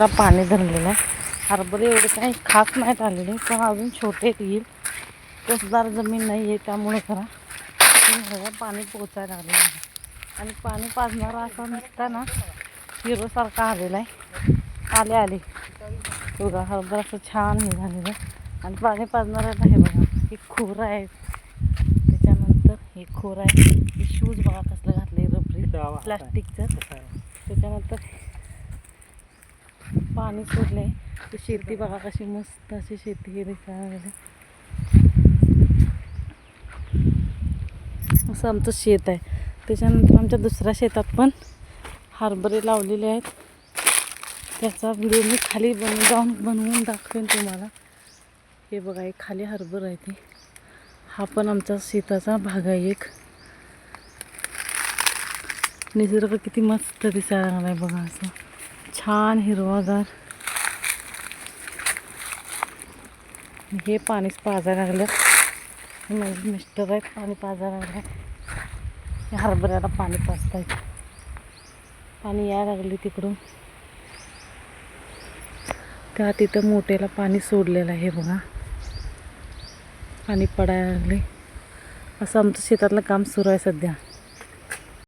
पाणी धरलेलं आहे. हरभरे एवढे काही खास नाहीत आलेले पण अजून छोटे येईल. कसदार जमीन नाही आहे त्यामुळे खरा. पाणी पोचायला लागलेलं आहे. आणि पाणी पाजणारा असा नसताना हिरोसारखा आलेला आहे. आले आले. बघा हरभरा असं छान हे झालेलं आहे. आणि पाणी पाजणाऱ्याला हे बघा हे खोरं आहे. त्याच्यानंतर हे खोर आहे. हे शूज बघा कसलं घातलं रबरी. प्लास्टिकचं. त्याच्यानंतर पाणी सोडले आहे शेती बघा कशी मस्त अशी शेती केली दिसायला असं आमचं शेत आहे. त्याच्यानंतर आमच्या दुसऱ्या शेतात पण हरभरे लावलेले आहेत. त्याचा व्हिडिओ मी खाली बनवून जाऊन बनवून दाखवेन तुम्हाला. हे बघा एक खाली हरभर आहे ते. हा पण आमचा शेताचा भाग आहे एक. निसर्ग किती मस्त दिसायला आहे बघा असं. छान हिरवागार हे पाणीच पाजायला लागलं माझे मिस्टर आहेत पाणी पाजायला लागलं हे हरभऱ्याला पाणी पाजतायत पाणी यायला लागले तिकडून. त्या तिथं मोठ्याला पाणी सोडलेलं आहे बघा. पाणी पडायला लागले. असं आमचं शेतातलं काम सुरू आहे सध्या.